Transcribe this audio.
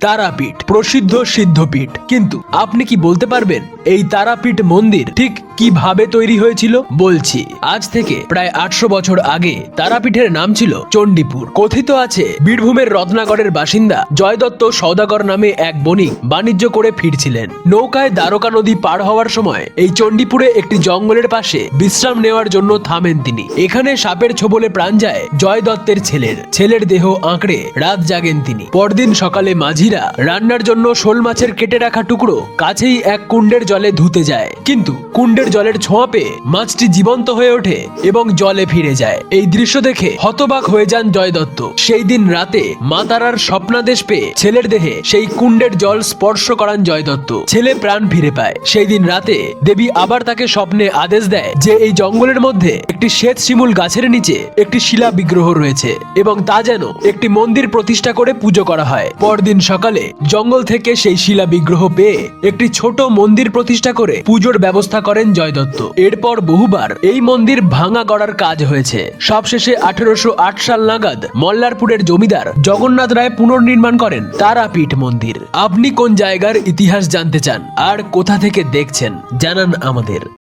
তারাপীঠ, প্রসিদ্ধ সিদ্ধপীঠ। কিন্তু আপনি কি বলতে পারবেন, এই তারাপীঠ মন্দির ঠিক কীভাবে তৈরি হয়েছিল? বলছি, আজ থেকে প্রায় আটশো বছর আগে তারাপীঠের নাম ছিল চণ্ডীপুর। কথিত আছে, বীরভূমের রত্নাগড়ের বাসিন্দা জয়দত্ত সৌদাগর নামে এক বণিক বাণিজ্য করে ফিরছিলেন। নৌকায় দ্বারকা নদী পার হওয়ার সময় এই চণ্ডীপুরে একটি জঙ্গলের পাশে বিশ্রাম নেওয়ার জন্য থামেন তিনি। এখানে সাপের ছোবলে প্রাণ যায় জয় দত্তের ছেলের। ছেলের দেহ আঁকড়ে রাত জাগেন তিনি। পরদিন সকালে মাঝিরা রান্নার জন্য শোল মাছের কেটে রাখা টুকরো কাছেই এক কুণ্ডের জলে ধুতে যায়। কিন্তু কুণ্ডের জলের ছোঁয়া পেয়ে মাছটি জীবন্ত হয়ে ওঠে এবং জলে ফিরে যায়। এই দৃশ্য দেখে হতবাক হয়ে যান জয় দত্ত সেই দিন রাতে মা তারার স্বপ্নাদেশ পেয়ে ছেলের দেহে সেই কুণ্ডের জল স্পর্শ করান জয় দত্ত ছেলে প্রাণ ফিরে পায়। সেই দিন রাতে দেবী আবার তাকে স্বপ্নে আদেশ দেয় যে এই জঙ্গলের মধ্যে একটি শ্বেত শিমুল গাছের নিচে একটি শিলা বিগ্রহ রয়েছে এবং তা যেন একটি মন্দির প্রতিষ্ঠা করে পুজো করা হয়। পরদিন সকালে জঙ্গল থেকে সেই শিলা বিগ্রহ পেয়ে একটি ছোট মন্দির প্রতিষ্ঠা করে পুজোর ব্যবস্থা করেন জয় দত্ত এরপর বহুবার এই মন্দির ভাঙা গড়ার কাজ হয়েছে। সবশেষে আঠেরোশো আট সাল নাগাদ মল্লারপুরের জমিদার জগন্নাথ রায় পুনর্নির্মাণ করেন তারাপীঠ মন্দির। আপনি কোন জায়গার ইতিহাস জানতে চান আর কোথা থেকে দেখছেন জানান আমাদের।